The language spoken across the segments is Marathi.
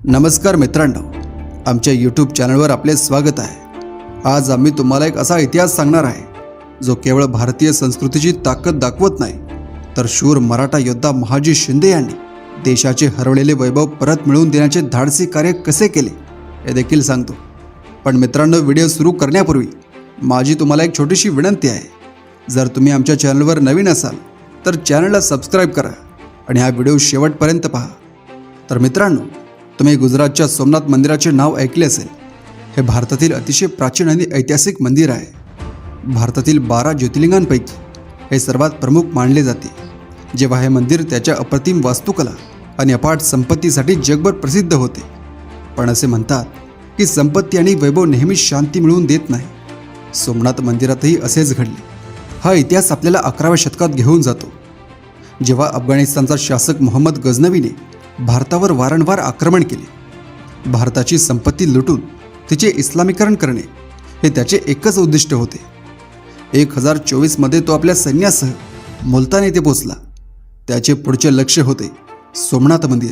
नमस्कार मित्रांनो आमच्या यूट्यूब चॅनलवर आपले स्वागत आहे. आज आम्ही तुम्हाला एक असा इतिहास सांगणार आहे जो केवळ भारतीय संस्कृतीची ताकद दाखवत नाही तर शूर मराठा योद्धा महाजी शिंदे यांनी देशाचे हरवलेले वैभव परत मिळवून देण्याचे धाडसी कार्य कसे केले हे देखील सांगतो. पण मित्रांनो व्हिडिओ सुरू करण्यापूर्वी माझी तुम्हाला एक छोटीशी विनंती आहे. जर तुम्ही आमच्या चॅनलवर नवीन असाल तर चॅनलला सबस्क्राईब करा आणि हा व्हिडिओ शेवटपर्यंत पहा. तर मित्रांनो तुम्ही गुजरातच्या सोमनाथ मंदिराचे नाव ऐकले असेल. हे भारतातील अतिशय प्राचीन आणि ऐतिहासिक मंदिर आहे. भारतातील बारा ज्योतिर्लिंगांपैकी हे सर्वात प्रमुख मानले जाते. जेव्हा हे मंदिर त्याच्या अप्रतिम वास्तुकला आणि अपाट संपत्तीसाठी जगभर प्रसिद्ध होते. पण असे म्हणतात की संपत्ती आणि वैभव नेहमीच शांती मिळवून देत नाही. सोमनाथ मंदिरातही असेच घडले. हा इतिहास आपल्याला अकराव्या शतकात घेऊन जातो. जेव्हा अफगाणिस्तानचा शासक मोहम्मद गझनवीने भारतावर वारंवार आक्रमण केले. भारताची संपत्ती लुटून तिचे इस्लामीकरण करणे हे त्याचे एकच उद्दिष्ट होते. एक हजार चोवीसमध्ये तो आपल्या सैन्यासह मुलतान येथे पोचला त्याचे पुढचे लक्ष होते सोमनाथ मंदिर.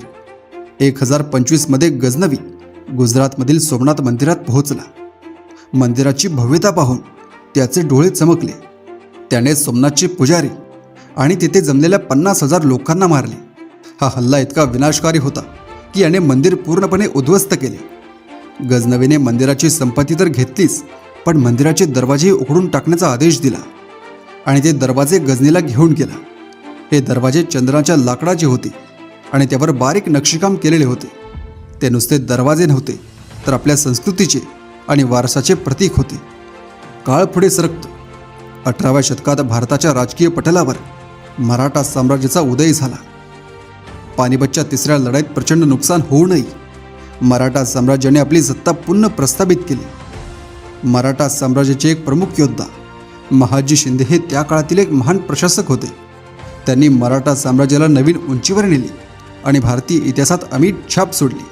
एक हजार पंचवीसमध्ये गजनवी गुजरातमधील सोमनाथ मंदिरात पोहोचला. मंदिराची भव्यता पाहून त्याचे डोळे चमकले. त्याने सोमनाथचे पुजारी आणि तिथे जमलेल्या पन्नास हजार लोकांना मारले. हा हल्ला इतका विनाशकारी होता की याने मंदिर पूर्णपणे उद्ध्वस्त केले. गजनवीने मंदिराची संपत्ती तर घेतलीच पण मंदिराचे दरवाजेही उघडून टाकण्याचा आदेश दिला आणि ते दरवाजे गजनीला घेऊन गेला. हे दरवाजे चंद्राच्या लाकडाचे होते आणि त्यावर बारीक नक्षीकाम केलेले होते. ते नुसते दरवाजे नव्हते तर आपल्या संस्कृतीचे आणि वारसाचे प्रतीक होते. काळ पुढे सरकतो. अठराव्या शतकात भारताच्या राजकीय पटलावर मराठा साम्राज्याचा उदय झाला. पानिपतच्या तिसऱ्या लढाईत प्रचंड नुकसान होऊनही मराठा साम्राज्याने आपली सत्ता पुन्हा प्रस्थापित केली. मराठा साम्राज्याचे एक प्रमुख योद्धा महाजी शिंदे हे त्या काळातील एक महान प्रशासक होते. त्यांनी मराठा साम्राज्याला नवीन उंचीवर नेले आणि भारतीय इतिहासात अमिट छाप सोडली.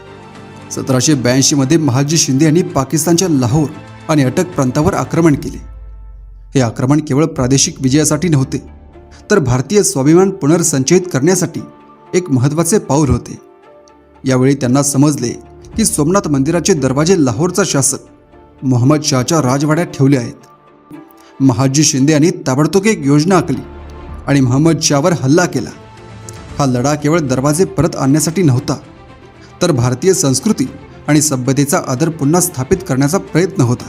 सतराशे ब्याऐंशीमध्ये महाजी शिंदे यांनी पाकिस्तानच्या लाहोर आणि अटक प्रांतावर आक्रमण केले. हे आक्रमण केवळ प्रादेशिक विजयासाठी नव्हते तर भारतीय स्वाभिमान पुनर्संचयित करण्यासाठी एक महत्त्वाचे पाऊल होते. यावेळी त्यांना समजले की सोमनाथ मंदिराचे दरवाजे लाहोरचा शासक मोहम्मद शहाच्या राजवाड्यात ठेवले आहेत. महाजी शिंदे यांनी ताबडतोब एक योजना आखली आणि मोहम्मद शहावर हल्ला केला. हा लढा केवळ दरवाजे परत आणण्यासाठी नव्हता तर भारतीय संस्कृती आणि सभ्यतेचा आदर पुन्हा स्थापित करण्याचा प्रयत्न होता.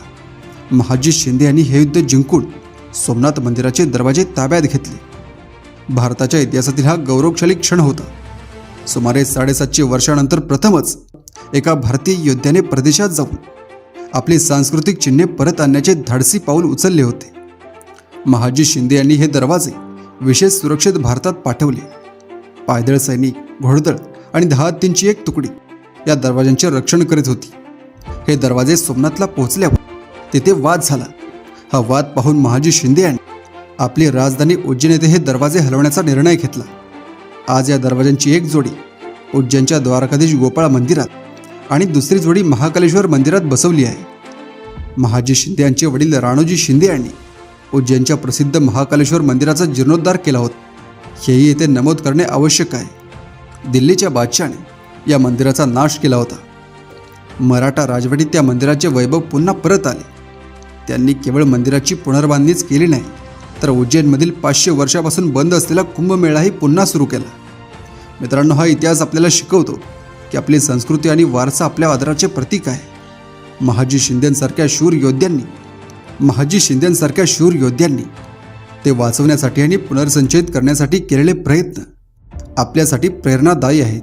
महाजी शिंदे यांनी हे युद्ध जिंकून सोमनाथ मंदिराचे दरवाजे ताब्यात घेतले. भारताच्या इतिहासातील हा गौरवशाली क्षण होता. सुमारे साडेसातशे वर्षानंतर प्रथमच एका भारतीय योद्ध्याने परदेशात जाऊन आपली सांस्कृतिक चिन्हे परत आणण्याचे धाडसी पाऊल उचलले होते. महाजी शिंदे यांनी हे दरवाजे विशेष सुरक्षित भारतात पाठवले. पायदळ सैनिक घोडदळ आणि दहा तीनची एक तुकडी या दरवाज्यांचे रक्षण करीत होती. हे दरवाजे सोमनाथला पोहोचल्यावर तेथे वाद झाला. हा वाद पाहून महाजी शिंदे यांनी आपली राजधानी उज्जैन येथे हे दरवाजे हलवण्याचा निर्णय घेतला. आज या दरवाज्यांची एक जोडी उज्जैनच्या द्वारकाधीश गोपाळ मंदिरात आणि दुसरी जोडी महाकालेश्वर मंदिरात बसवली आहे. महाजी शिंदे यांचे वडील राणोजी शिंदे यांनी उज्जैनच्या प्रसिद्ध महाकालेश्वर मंदिराचा जीर्णोद्धार केला होता. हेही येथे नमूद करणे आवश्यक आहे. दिल्लीच्या बादशाने या मंदिराचा नाश केला होता. मराठा राजवटीत त्या मंदिराचे वैभव पुन्हा परत आले. त्यांनी केवळ मंदिराची पुनर्बांधणीच केली नाही तर उज्जैनमधील पाचशे वर्षापासून बंद असलेला कुंभमेळाही पुन्हा सुरू केला. मित्रांनो हा इतिहास आपल्याला शिकवतो की आपली संस्कृती आणि वारसा आपल्या आदराचे प्रतीक आहे. महाजी शिंदेंसारख्या शूर योद्ध्यांनी महाजी शिंदेंसारख्या शूर योद्ध्यांनी ते वाचवण्यासाठी आणि पुनर्संचयित करण्यासाठी केलेले प्रयत्न आपल्यासाठी प्रेरणादायी आहेत.